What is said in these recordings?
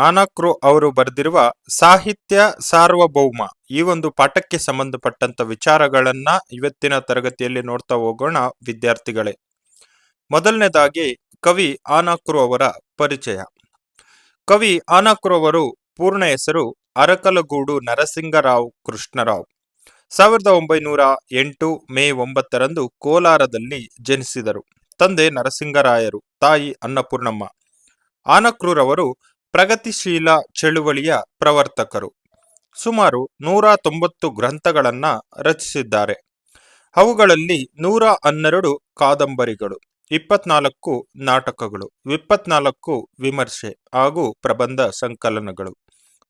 ಆನಕ್ರು ಅವರು ಬರೆದಿರುವ ಸಾಹಿತ್ಯ ಸಾರ್ವಭೌಮ ಈ ಒಂದು ಪಾಠಕ್ಕೆ ಸಂಬಂಧಪಟ್ಟಂತ ವಿಚಾರಗಳನ್ನ ಇವತ್ತಿನ ತರಗತಿಯಲ್ಲಿ ನೋಡ್ತಾ ಹೋಗೋಣ ವಿದ್ಯಾರ್ಥಿಗಳೇ. ಮೊದಲನೇದಾಗಿ ಕವಿ ಆನಕ್ರು ಅವರ ಪರಿಚಯ. ಕವಿ ಆನಕ್ರು ಅವರು ಪೂರ್ಣ ಹೆಸರು ಅರಕಲಗೂಡು ನರಸಿಂಗರಾವ್ ಕೃಷ್ಣರಾವ್. ಸಾವಿರದ ಒಂಬೈನೂರ ಎಂಟು ಮೇ ಒಂಬತ್ತರಂದು ಕೋಲಾರದಲ್ಲಿ ಜನಿಸಿದರು. ತಂದೆ ನರಸಿಂಗರಾಯರು, ತಾಯಿ ಅನ್ನಪೂರ್ಣಮ್ಮ. ಆನಕ್ರೂರವರು ಪ್ರಗತಿಶೀಲ ಚಳುವಳಿಯ ಪ್ರವರ್ತಕರು. ಸುಮಾರು ನೂರ ತೊಂಬತ್ತು ಗ್ರಂಥಗಳನ್ನ ರಚಿಸಿದ್ದಾರೆ. ಅವುಗಳಲ್ಲಿ ನೂರ ಹನ್ನೆರಡು ಕಾದಂಬರಿಗಳು, ಇಪ್ಪತ್ನಾಲ್ಕು ನಾಟಕಗಳು, ಇಪ್ಪತ್ನಾಲ್ಕು ವಿಮರ್ಶೆ ಹಾಗೂ ಪ್ರಬಂಧ ಸಂಕಲನಗಳು,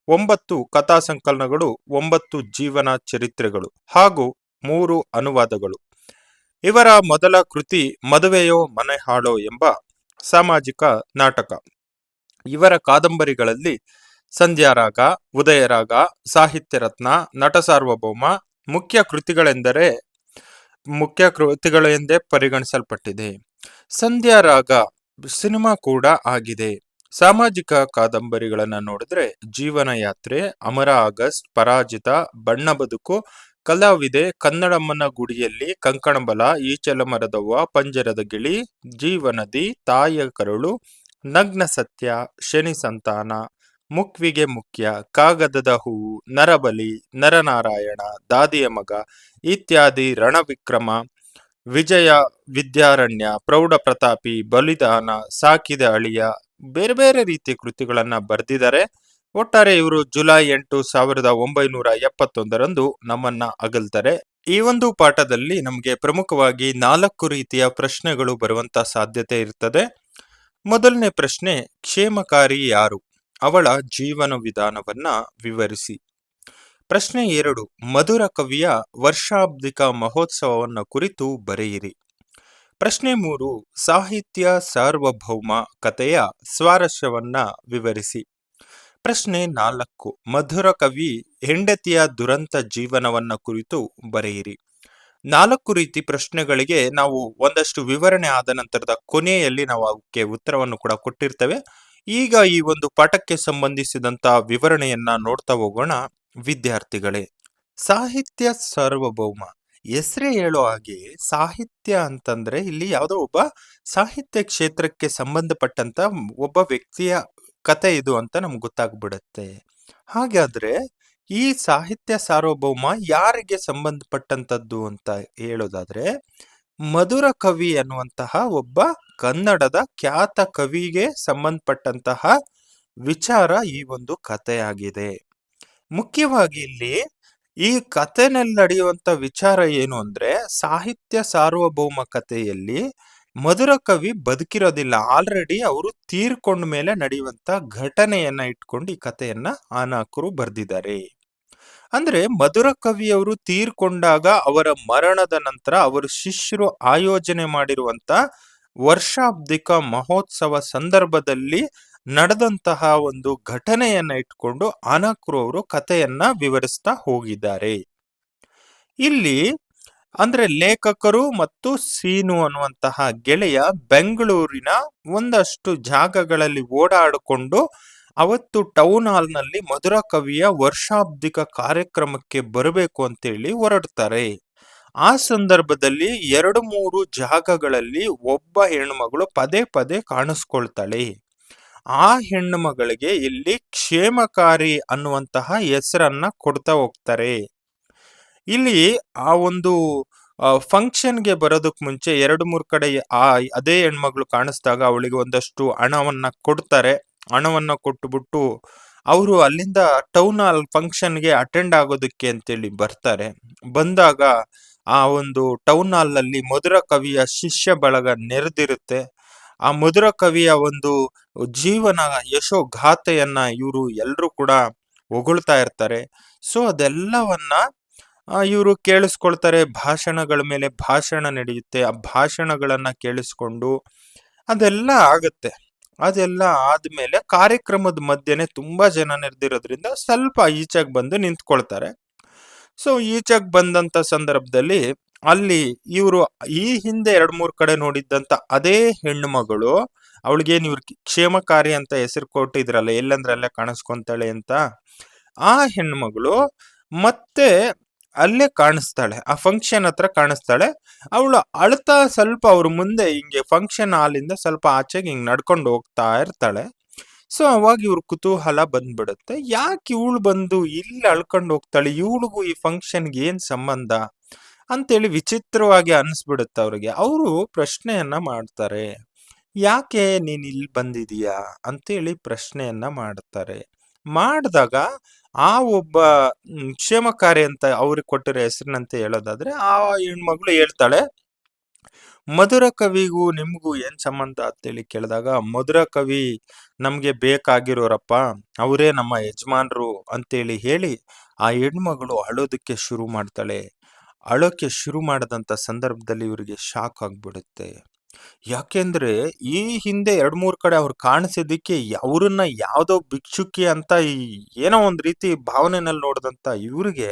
ಒಂಬತ್ತು ಕಥಾ ಸಂಕಲನಗಳು, ಒಂಬತ್ತು ಜೀವನ ಚರಿತ್ರೆಗಳು ಹಾಗೂ ಮೂರು ಅನುವಾದಗಳು. ಇವರ ಮೊದಲ ಕೃತಿ ಮದುವೆಯೋ ಮನೆ ಹಾಳೋ ಎಂಬ ಸಾಮಾಜಿಕ ನಾಟಕ. ಇವರ ಕಾದಂಬರಿಗಳಲ್ಲಿ ಸಂಧ್ಯಾರಾಗ ಉದಯರಾಗ ಸಾಹಿತ್ಯ ರತ್ನ, ನಟ ಸಾರ್ವಭೌಮ ಮುಖ್ಯ ಕೃತಿಗಳೆಂದರೆ, ಮುಖ್ಯ ಕೃತಿಗಳು ಎಂದೇ ಪರಿಗಣಿಸಲ್ಪಟ್ಟಿದೆ ಸಂಧ್ಯಾರಾಗ ಸಿನಿಮಾ ಕೂಡ ಆಗಿದೆ. ಸಾಮಾಜಿಕ ಕಾದಂಬರಿಗಳನ್ನು ನೋಡಿದ್ರೆ ಜೀವನ ಯಾತ್ರೆ ಅಮರ ಆಗಸ್ಟ್, ಪರಾಜಿತ, ಬಣ್ಣ ಬದುಕು, ಕಲಾವಿದೆ ಕನ್ನಡಮ್ಮನ ಗುಡಿಯಲ್ಲಿ ಕಂಕಣಬಲ ಈಚಲ ಮರದವ್ವ ಪಂಜರದ ಗಿಳಿ, ಜೀವನದಿ, ತಾಯಿಯ ಕರುಳು ನಗ್ನ ಸತ್ಯ, ಶನಿ ಸಂತಾನ, ಮುಕ್ವಿಗೆ ಮುಖ್ಯ, ಕಾಗದದ ಹೂವು ನರಬಲಿ, ನರನಾರಾಯಣ, ದಾದಿಯ ಮಗ ಇತ್ಯಾದಿ ರಣವಿಕ್ರಮ, ವಿಜಯ ವಿದ್ಯಾರಣ್ಯ, ಪ್ರೌಢ ಪ್ರತಾಪಿ, ಬಲಿದಾನ, ಸಾಕಿದ ಅಳಿಯ ಬೇರೆ ಬೇರೆ ರೀತಿಯ ಕೃತಿಗಳನ್ನ ಬರೆದಿದ್ದಾರೆ ಒಟ್ಟಾರೆ ಇವರು ಜುಲೈ ಎಂಟು ಸಾವಿರದ ಒಂಬೈನೂರ ಎಪ್ಪತ್ತೊಂದರಂದು ನಮ್ಮನ್ನ ಅಗಲ್ತಾರೆ. ಈ ಒಂದು ಪಾಠದಲ್ಲಿ ನಮಗೆ ಪ್ರಮುಖವಾಗಿ ನಾಲ್ಕು ರೀತಿಯ ಪ್ರಶ್ನೆಗಳು ಬರುವಂತ ಸಾಧ್ಯತೆ ಇರ್ತದೆ. ಮೊದಲನೇ ಪ್ರಶ್ನೆ, ಕ್ಷೇಮಕಾರಿ ಯಾರು? ಅವಳ ಜೀವನ ವಿಧಾನವನ್ನ ವಿವರಿಸಿ. ಪ್ರಶ್ನೆ ಎರಡು, ಮಧುರ ಕವಿಯ ವರ್ಷಾಬ್ದಿಕ ಮಹೋತ್ಸವವನ್ನು ಕುರಿತು ಬರೆಯಿರಿ. ಪ್ರಶ್ನೆ ಮೂರು, ಸಾಹಿತ್ಯ ಸಾರ್ವಭೌಮ ಕಥೆಯ ಸ್ವಾರಸ್ಯವನ್ನ ವಿವರಿಸಿ. ಪ್ರಶ್ನೆ ನಾಲ್ಕು, ಮಧುರ ಕವಿ ಹೆಂಡತಿಯ ದುರಂತ ಜೀವನವನ್ನ ಕುರಿತು ಬರೆಯಿರಿ. ನಾಲ್ಕು ರೀತಿ ಪ್ರಶ್ನೆಗಳಿಗೆ ನಾವು ಒಂದಷ್ಟು ವಿವರಣೆ ಆದ ನಂತರದ ಕೊನೆಯಲ್ಲಿ ನಾವು ಅವಕ್ಕೆ ಉತ್ತರವನ್ನು ಕೂಡ ಕೊಟ್ಟಿರ್ತೇವೆ. ಈಗ ಈ ಒಂದು ಪಾಠಕ್ಕೆ ಸಂಬಂಧಿಸಿದಂತ ವಿವರಣೆಯನ್ನ ನೋಡ್ತಾ ಹೋಗೋಣ. ವಿದ್ಯಾರ್ಥಿಗಳೇ, ಸಾಹಿತ್ಯ ಸಾರ್ವಭೌಮ. ಹೆಸರೇ ಹೇಳೋ ಹಾಗೆ ಸಾಹಿತ್ಯ ಅಂತಂದ್ರೆ ಇಲ್ಲಿ ಯಾವುದೋ ಒಬ್ಬ ಸಾಹಿತ್ಯ ಕ್ಷೇತ್ರಕ್ಕೆ ಸಂಬಂಧಪಟ್ಟಂತ ಒಬ್ಬ ವ್ಯಕ್ತಿಯ ಕತೆ ಇದು ಅಂತ ನಮ್ಗೆ ಗೊತ್ತಾಗ್ಬಿಡುತ್ತೆ. ಹಾಗಾದ್ರೆ ಈ ಸಾಹಿತ್ಯ ಸಾರ್ವಭೌಮ ಯಾರಿಗೆ ಸಂಬಂಧಪಟ್ಟಂತದ್ದು ಅಂತ ಹೇಳೋದಾದ್ರೆ, ಮಧುರ ಕವಿ ಅನ್ನುವಂತಹ ಒಬ್ಬ ಕನ್ನಡದ ಖ್ಯಾತ ಕವಿಗೆ ಸಂಬಂಧಪಟ್ಟಂತಹ ವಿಚಾರ ಈ ಒಂದು ಕಥೆಯಾಗಿದೆ. ಮುಖ್ಯವಾಗಿ ಇಲ್ಲಿ ಈ ಕಥೆನಲ್ಲಿ ನಡೆಯುವಂತ ವಿಚಾರ ಏನು ಅಂದ್ರೆ, ಸಾಹಿತ್ಯ ಸಾರ್ವಭೌಮ ಕಥೆಯಲ್ಲಿ ಮಧುರ ಕವಿ ಬದುಕಿರೋದಿಲ್ಲ. ಆಲ್ರೆಡಿ ಅವರು ತೀರ್ಕೊಂಡ ಮೇಲೆ ನಡೆಯುವಂತ ಘಟನೆಯನ್ನ ಇಟ್ಕೊಂಡು ಈ ಕಥೆಯನ್ನ ಆನಾಕರು ಬರೆದಿದ್ದಾರೆ. ಅಂದ್ರೆ ಮಧುರ ಕವಿಯವರು ತೀರ್ಕೊಂಡಾಗ ಅವರ ಮರಣದ ನಂತರ ಅವರು ಶಿಷ್ಯರು ಆಯೋಜನೆ ಮಾಡಿರುವಂತ ವರ್ಷಾಬ್ದಿಕ ಮಹೋತ್ಸವ ಸಂದರ್ಭದಲ್ಲಿ ನಡೆದಂತಹ ಒಂದು ಘಟನೆಯನ್ನ ಇಟ್ಕೊಂಡು ಆನಕ್ರು ಅವರು ಕಥೆಯನ್ನ ವಿವರಿಸ್ತಾ ಹೋಗಿದ್ದಾರೆ. ಇಲ್ಲಿ ಅಂದ್ರೆ ಲೇಖಕರು ಮತ್ತು ಸೀನು ಅನ್ನುವಂತಹ ಗೆಳೆಯ ಬೆಂಗಳೂರಿನ ಒಂದಷ್ಟು ಜಾಗಗಳಲ್ಲಿ ಓಡಾಡಿಕೊಂಡು ಅವತ್ತು ಟೌನ್ ಹಾಲ್ನಲ್ಲಿ ಮಧುರ ಕವಿಯ ವರ್ಷಾಬ್ದಿಕ ಕಾರ್ಯಕ್ರಮಕ್ಕೆ ಬರಬೇಕು ಅಂತೇಳಿ ಹೊರಡ್ತಾರೆ. ಆ ಸಂದರ್ಭದಲ್ಲಿ ಎರಡು ಮೂರು ಜಾಗಗಳಲ್ಲಿ ಒಬ್ಬ ಹೆಣ್ಮಗಳು ಪದೇ ಪದೇ ಕಾಣಿಸ್ಕೊಳ್ತಾಳೆ. ಆ ಹೆಣ್ಣು ಮಗಳಿಗೆ ಇಲ್ಲಿ ಕ್ಷೇಮಕಾರಿ ಅನ್ನುವಂತಹ ಹೆಸರನ್ನ ಕೊಡ್ತಾ ಹೋಗ್ತಾರೆ. ಇಲ್ಲಿ ಆ ಒಂದು ಫಂಕ್ಷನ್ಗೆ ಬರೋದಕ್ ಮುಂಚೆ ಎರಡು ಮೂರು ಕಡೆ ಆ, ಅದೇ ಹೆಣ್ಮಗಳು ಕಾಣಿಸ್ದಾಗ ಅವಳಿಗೆ ಒಂದಷ್ಟು ಹಣವನ್ನ ಕೊಡ್ತಾರೆ. ಹಣವನ್ನ ಕೊಟ್ಟುಬಿಟ್ಟು ಅವರು ಅಲ್ಲಿಂದ ಟೌನ್ ಹಾಲ್ ಫಂಕ್ಷನ್ಗೆ ಅಟೆಂಡ್ ಆಗೋದಕ್ಕೆ ಅಂತೇಳಿ ಬರ್ತಾರೆ. ಬಂದಾಗ ಆ ಒಂದು ಟೌನ್ ಹಾಲ್ನಲ್ಲಿ ಮಧುರ ಕವಿಯ ಶಿಷ್ಯ ಬಳಗ ನೆರೆದಿರುತ್ತೆ. ಆ ಮಧುರ ಕವಿಯ ಒಂದು ಜೀವನ ಯಶೋ ಗಾಥೆಯನ್ನ ಇವರು ಎಲ್ಲರೂ ಕೂಡ ಹೊಗಳ್ತಾ ಇರ್ತಾರೆ. ಸೊ ಅದೆಲ್ಲವನ್ನ ಇವರು ಕೇಳಿಸ್ಕೊಳ್ತಾರೆ. ಭಾಷಣಗಳ ಮೇಲೆ ಭಾಷಣ ನಡೆಯುತ್ತೆ. ಆ ಭಾಷಣಗಳನ್ನ ಕೇಳಿಸ್ಕೊಂಡು ಅದೆಲ್ಲ ಆಗತ್ತೆ. ಅದೆಲ್ಲ ಆದ್ಮೇಲೆ ಕಾರ್ಯಕ್ರಮದ ಮಧ್ಯೆನೆ ತುಂಬಾ ಜನ ನೆರೆದಿರೋದ್ರಿಂದ ಸ್ವಲ್ಪ ಈಚೆಗೆ ಬಂದು ನಿಂತ್ಕೊಳ್ತಾರೆ. ಸೊ, ಈಚೆಗೆ ಬಂದಂತ ಸಂದರ್ಭದಲ್ಲಿ ಅಲ್ಲಿ ಇವರು ಈ ಹಿಂದೆ ಎರಡ್ ಮೂರ್ ಕಡೆ ನೋಡಿದ್ದಂತ ಅದೇ ಹೆಣ್ಣು ಮಗಳು ಅವಳಿಗೇನು ಇವ್ರ ಕ್ಷೇಮಕಾರಿ ಅಂತ ಹೆಸರು ಕೊಟ್ಟಿದ್ರಲ್ಲ ಎಲ್ಲಂದ್ರೆ ಅಲ್ಲೇ ಕಾಣಿಸ್ಕೊಂತಾಳೆ ಅಂತ, ಆ ಹೆಣ್ಮಗಳು ಮತ್ತೆ ಅಲ್ಲೇ ಕಾಣಿಸ್ತಾಳೆ, ಆ ಫಂಕ್ಷನ್ ಹತ್ರ ಕಾಣಿಸ್ತಾಳೆ. ಅವಳು ಅಳ್ತಾ ಸ್ವಲ್ಪ ಅವ್ರ ಮುಂದೆ ಹಿಂಗೆ ಫಂಕ್ಷನ್ ಹಾಲಿಂದ ಸ್ವಲ್ಪ ಆಚೆಗೆ ಹಿಂಗೆ ನಡ್ಕೊಂಡು ಹೋಗ್ತಾ ಇರ್ತಾಳೆ. ಸೊ ಅವಾಗ ಇವ್ರ ಕುತೂಹಲ ಬಂದ್ಬಿಡುತ್ತೆ. ಯಾಕೆ ಇವಳು ಬಂದು ಇಲ್ಲಿ ಅಳ್ಕೊಂಡು ಹೋಗ್ತಾಳೆ? ಇವಳಿಗೂ ಈ ಫಂಕ್ಷನ್ಗೆ ಏನು ಸಂಬಂಧ? ಅಂತೇಳಿ ವಿಚಿತ್ರವಾಗಿ ಅನಿಸ್ಬಿಡುತ್ತೆ ಅವ್ರಿಗೆ. ಅವರು ಪ್ರಶ್ನೆಯನ್ನ ಮಾಡ್ತಾರೆ. ಯಾಕೆ ನೀನು ಇಲ್ಲಿ ಬಂದಿದೀಯಾ? ಅಂತೇಳಿ ಪ್ರಶ್ನೆಯನ್ನ ಮಾಡ್ತಾರೆ. ಮಾಡಿದಾಗ ಆ ಒಬ್ಬ ಕ್ಷೇಮ ಕ್ಷೇಮಕಾರಿ ಅಂತ ಅವ್ರಿಗೆ ಕೊಟ್ಟಿರೋ ಹೆಸರಿನಂತೆ ಹೇಳೋದಾದ್ರೆ, ಆ ಹೆಣ್ಮಗಳು ಹೇಳ್ತಾಳೆ, ಮಧುರ ಕವಿಗೂ ನಿಮ್ಗೂ ಏನ್ ಸಂಬಂಧ? ಅಂತೇಳಿ ಕೇಳಿದಾಗ, ಮಧುರ ಕವಿ ನಮ್ಗೆ ಬೇಕಾಗಿರೋರಪ್ಪ, ಅವರೇ ನಮ್ಮ ಯಜಮಾನ್ರು. ಅಂತೇಳಿ ಹೇಳಿ ಆ ಹೆಣ್ಮಗಳು ಅಳೋದಕ್ಕೆ ಶುರು ಮಾಡ್ತಾಳೆ. ಅಳೋಕೆ ಶುರು ಮಾಡದಂತ ಸಂದರ್ಭದಲ್ಲಿ ಇವರಿಗೆ ಶಾಕ್ ಆಗ್ಬಿಡುತ್ತೆ. ಯಾಕೆಂದ್ರೆ ಈ ಹಿಂದೆ ಎರಡ್ ಮೂರ್ ಕಡೆ ಅವ್ರು ಕಾಣಿಸಿದ್ದಕ್ಕೆ ಅವ್ರನ್ನ ಯಾವ್ದೋ ಭಿಕ್ಷುಕಿ ಅಂತ ಏನೋ ಒಂದ್ ರೀತಿ ಭಾವನೆನಲ್ಲಿ ನೋಡಿದಂತ ಇವ್ರಿಗೆ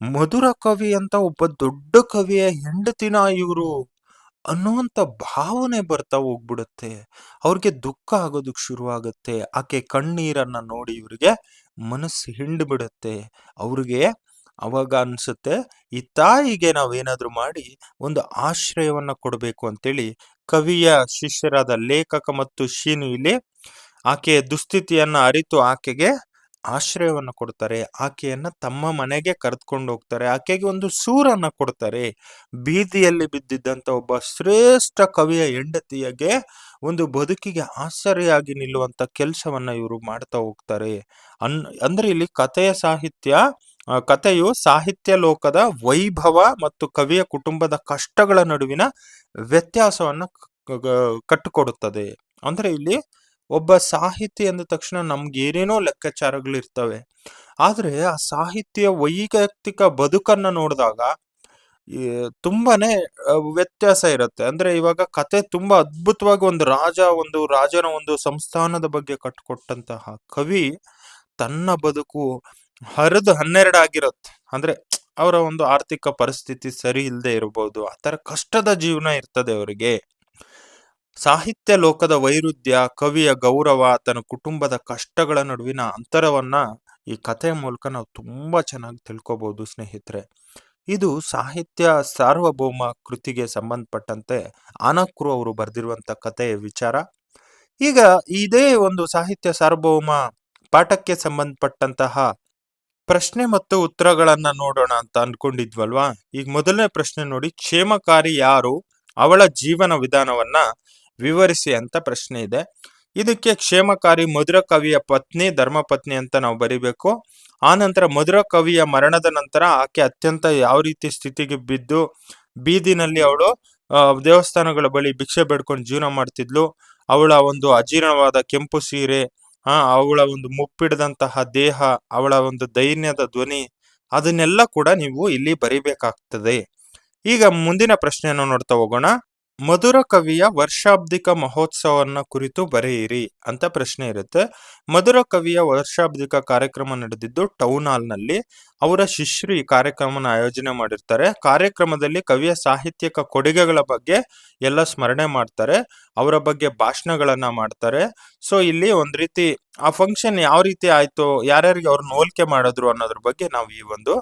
ಮಧುರ ಕವಿ ಅಂತ ಒಬ್ಬ ದೊಡ್ಡ ಕವಿಯ ಹೆಂಡತಿನ ಇವರು ಅನ್ನುವಂತ ಭಾವನೆ ಬರ್ತಾ ಹೋಗ್ಬಿಡುತ್ತೆ ಅವ್ರಿಗೆ ದುಃಖ ಆಗೋದಕ್ ಶುರು ಆಗುತ್ತೆ ಆಕೆ ಕಣ್ಣೀರನ್ನ ನೋಡಿ ಇವ್ರಿಗೆ ಮನಸ್ಸು ಹಿಂಡ್ಬಿಡುತ್ತೆ. ಅವ್ರಿಗೆ ಅವಾಗ ಅನ್ಸುತ್ತೆ ಈ ತಾಯಿಗೆ ನಾವೇನಾದರೂ ಮಾಡಿ ಒಂದು ಆಶ್ರಯವನ್ನ ಕೊಡಬೇಕು ಅಂತೇಳಿ ಕವಿಯ ಶಿಷ್ಯರಾದ ಲೇಖಕ ಮತ್ತು ಶೀನು ಇಲ್ಲಿ ಆಕೆಯ ದುಸ್ಥಿತಿಯನ್ನ ಅರಿತು ಆಕೆಗೆ ಆಶ್ರಯವನ್ನ ಕೊಡ್ತಾರೆ. ಆಕೆಯನ್ನು ತಮ್ಮ ಮನೆಗೆ ಕರೆದುಕೊಂಡು ಹೋಗ್ತಾರೆ. ಆಕೆಗೆ ಒಂದು ಸೂರನ್ನ ಕೊಡ್ತಾರೆ. ಬೀದಿಯಲ್ಲಿ ಬಿದ್ದಿದ್ದಂತ ಒಬ್ಬ ಶ್ರೇಷ್ಠ ಕವಿಯ ಹೆಂಡತಿಯಗೆ ಒಂದು ಬದುಕಿಗೆ ಆಶ್ಚರ್ಯಾಗಿ ನಿಲ್ಲುವಂತ ಕೆಲಸವನ್ನು ಇವರು ಮಾಡ್ತಾ ಹೋಗ್ತಾರೆ. ಅನ್, ಅಂದ್ರೆ ಇಲ್ಲಿ ಕಥೆಯ ಸಾಹಿತ್ಯ ಕಥೆಯು ಸಾಹಿತ್ಯ ಲೋಕದ ವೈಭವ ಮತ್ತು ಕವಿಯ ಕುಟುಂಬದ ಕಷ್ಟಗಳ ನಡುವಿನ ವ್ಯತ್ಯಾಸವನ್ನು ಕಟ್ಟಿಕೊಡುತ್ತದೆ. ಅಂದರೆ ಇಲ್ಲಿ ಒಬ್ಬ ಸಾಹಿತಿ ಅಂದ ತಕ್ಷಣ ನಮ್ಗೆ ಏನೇನೋ ಲೆಕ್ಕಾಚಾರಗಳು ಇರ್ತವೆ. ಆದ್ರೆ ಆ ಸಾಹಿತ್ಯ ವೈಯಕ್ತಿಕ ಬದುಕನ್ನ ನೋಡಿದಾಗ ತುಂಬಾನೇ ವ್ಯತ್ಯಾಸ ಇರುತ್ತೆ. ಅಂದ್ರೆ ಇವಾಗ ಕತೆ ತುಂಬಾ ಅದ್ಭುತವಾಗಿ ಒಂದು ರಾಜ, ಒಂದು ರಾಜನ ಒಂದು ಸಂಸ್ಥಾನದ ಬಗ್ಗೆ ಕಟ್ಟಿಕೊಟ್ಟಂತಹ ಕವಿ ತನ್ನ ಬದುಕು ಹರಿದು ಹನ್ನೆರಡು ಆಗಿರುತ್ತೆ. ಅಂದ್ರೆ ಅವರ ಒಂದು ಆರ್ಥಿಕ ಪರಿಸ್ಥಿತಿ ಸರಿ ಇಲ್ಲದೆ ಇರಬಹುದು ಆತರ ಕಷ್ಟದ ಜೀವನ ಇರ್ತದೆ ಅವರಿಗೆ. ಸಾಹಿತ್ಯ ಲೋಕದ ವೈರುಧ್ಯ, ಕವಿಯ ಗೌರವ, ತನ್ನ ಕುಟುಂಬದ ಕಷ್ಟಗಳ ನಡುವಿನ ಅಂತರವನ್ನ ಈ ಕಥೆಯ ಮೂಲಕ ನಾವು ತುಂಬಾ ಚೆನ್ನಾಗಿ ತಿಳ್ಕೊಬಹುದು ಸ್ನೇಹಿತರೆ. ಇದು ಸಾಹಿತ್ಯ ಸಾರ್ವಭೌಮ ಕೃತಿಗೆ ಸಂಬಂಧಪಟ್ಟಂತೆ ಆನಕ್ರು ಅವರು ಬರೆದಿರುವಂತ ಕಥೆಯ ವಿಚಾರ. ಈಗ ಇದೇ ಒಂದು ಸಾಹಿತ್ಯ ಸಾರ್ವಭೌಮ ಪಾಠಕ್ಕೆ ಸಂಬಂಧಪಟ್ಟಂತಹ ಪ್ರಶ್ನೆ ಮತ್ತು ಉತ್ತರಗಳನ್ನ ನೋಡೋಣ ಅಂತ ಅನ್ಕೊಂಡಿದ್ವಲ್ವಾ? ಈಗ ಮೊದಲನೇ ಪ್ರಶ್ನೆ ನೋಡಿ, ಕ್ಷೇಮಕಾರಿ ಯಾರು? ಅವಳ ಜೀವನ ವಿಧಾನವನ್ನ ವಿವರಿಸಿ ಅಂತ ಪ್ರಶ್ನೆ ಇದೆ. ಇದಕ್ಕೆ ಕ್ಷೇಮಕಾರಿ ಮಧುರ ಕವಿಯ ಪತ್ನಿ, ಧರ್ಮಪತ್ನಿ ಅಂತ ನಾವು ಬರಿಬೇಕು. ಆ ನಂತರ ಮಧುರ ಕವಿಯ ಮರಣದ ನಂತರ ಆಕೆ ಅತ್ಯಂತ ಯಾವ ರೀತಿ ಸ್ಥಿತಿಗೆ ಬಿದ್ದು, ಬೀದಿನಲ್ಲಿ ಅವಳು ದೇವಸ್ಥಾನಗಳ ಬಳಿ ಭಿಕ್ಷೆ ಬೇಡ್ಕೊಂಡು ಜೀವನ ಮಾಡ್ತಿದ್ಲು. ಅವಳ ಒಂದು ಅಜೀರ್ಣವಾದ ಕೆಂಪು ಸೀರೆ ಆ ಅವಳ ಒಂದು ಮುಪ್ಪಿಡದಂತಹ ದೇಹ, ಅವಳ ಒಂದು ದೈನ್ಯದ ಧ್ವನಿ, ಅದನ್ನೆಲ್ಲ ಕೂಡ ನೀವು ಇಲ್ಲಿ ಬರಿಬೇಕಾಗ್ತದೆ. ಈಗ ಮುಂದಿನ ಪ್ರಶ್ನೆಯನ್ನು ನೋಡ್ತಾ ಹೋಗೋಣ. ಮಧುರ ಕವಿಯ ವರ್ಷಾಬ್ದಿಕ ಮಹೋತ್ಸವವನ್ನ ಕುರಿತು ಬರೆಯಿರಿ ಅಂತ ಪ್ರಶ್ನೆ ಇರುತ್ತೆ. ಮಧುರ ಕವಿಯ ವರ್ಷಾಬ್ದಿಕ ಕಾರ್ಯಕ್ರಮ ನಡೆದಿದ್ದು ಟೌನ್ ಹಾಲ್ನಲ್ಲಿ. ಅವರ ಶಿಶ್ರಿ ಕಾರ್ಯಕ್ರಮನ ಆಯೋಜನೆ ಮಾಡಿರ್ತಾರೆ. ಕಾರ್ಯಕ್ರಮದಲ್ಲಿ ಕವಿಯ ಸಾಹಿತ್ಯಕ ಕೊಡುಗೆಗಳ ಬಗ್ಗೆ ಎಲ್ಲ ಸ್ಮರಣೆ ಮಾಡ್ತಾರೆ. ಅವರ ಬಗ್ಗೆ ಭಾಷಣಗಳನ್ನ ಮಾಡ್ತಾರೆ. ಸೊ ಇಲ್ಲಿ ಒಂದ್ ರೀತಿ ಆ ಫಂಕ್ಷನ್ ಯಾವ ರೀತಿ ಆಯ್ತು, ಯಾರ್ಯಾರಿಗೆ ಅವ್ರನ್ನ ಹೋಲಿಕೆ ಮಾಡಿದ್ರು ಅನ್ನೋದ್ರ ಬಗ್ಗೆ ನಾವು ಈ ಒಂದು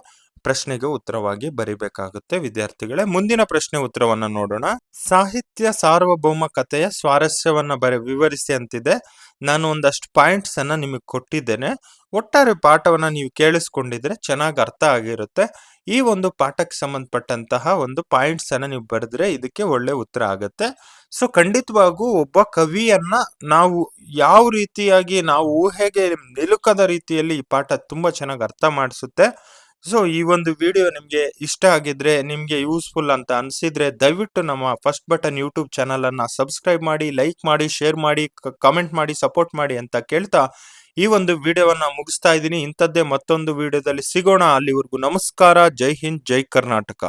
ಪ್ರಶ್ನೆಗೆ ಉತ್ತರವಾಗಿ ಬರಿಬೇಕಾಗುತ್ತೆ ವಿದ್ಯಾರ್ಥಿಗಳೇ. ಮುಂದಿನ ಪ್ರಶ್ನೆ ಉತ್ತರವನ್ನು ನೋಡೋಣ. ಸಾಹಿತ್ಯ ಸಾರ್ವಭೌಮ ಕಥೆಯ ಸ್ವಾರಸ್ಯವನ್ನು ಬರೆ, ವಿವರಿಸಿ ಅಂತಿದೆ. ನಾನು ಒಂದಷ್ಟು ಪಾಯಿಂಟ್ಸ್ ಅನ್ನ ನಿಮಗೆ ಕೊಟ್ಟಿದ್ದೇನೆ. ಒಟ್ಟಾರೆ ಪಾಠವನ್ನ ನೀವು ಕೇಳಿಸ್ಕೊಂಡಿದ್ರೆ ಚೆನ್ನಾಗಿ ಅರ್ಥ ಆಗಿರುತ್ತೆ. ಈ ಒಂದು ಪಾಠಕ್ಕೆ ಸಂಬಂಧಪಟ್ಟಂತಹ ಒಂದು ಪಾಯಿಂಟ್ಸ್ ಅನ್ನ ನೀವು ಬರೆದ್ರೆ ಇದಕ್ಕೆ ಒಳ್ಳೆ ಉತ್ತರ ಆಗುತ್ತೆ. ಸೊ ಖಂಡಿತವಾಗೂ ಒಬ್ಬ ಕವಿಯನ್ನ ನಾವು ಯಾವ ರೀತಿಯಾಗಿ, ನಾವು ಊಹೆಗೆ ನಿಲುಕದ ರೀತಿಯಲ್ಲಿ ಈ ಪಾಠ ತುಂಬಾ ಚೆನ್ನಾಗಿ ಅರ್ಥ ಮಾಡಿಸುತ್ತೆ. ಸೊ ಈ ಒಂದು ವಿಡಿಯೋ ನಿಮಗೆ ಇಷ್ಟ ಆಗಿದ್ರೆ, ನಿಮಗೆ ಯೂಸ್ಫುಲ್ ಅಂತ ಅನ್ಸಿದ್ರೆ ದಯವಿಟ್ಟು ನಮ್ಮ ಫಸ್ಟ್ ಬಟನ್ ಯೂಟ್ಯೂಬ್ ಚಾನಲನ್ನು ಸಬ್ಸ್ಕ್ರೈಬ್ ಮಾಡಿ ಲೈಕ್ ಮಾಡಿ ಶೇರ್ ಮಾಡಿ ಕಮೆಂಟ್ ಮಾಡಿ ಸಪೋರ್ಟ್ ಮಾಡಿ ಅಂತ ಕೇಳ್ತಾ ಈ ಒಂದು ವಿಡಿಯೋವನ್ನ ಮುಗಿಸ್ತಾ ಇದ್ದೀನಿ. ಇಂಥದ್ದೇ ಮತ್ತೊಂದು ವಿಡಿಯೋದಲ್ಲಿ ಸಿಗೋಣ. ಅಲ್ಲಿವರೆಗೂ ನಮಸ್ಕಾರ. ಜೈ ಹಿಂದ್, ಜೈ ಕರ್ನಾಟಕ.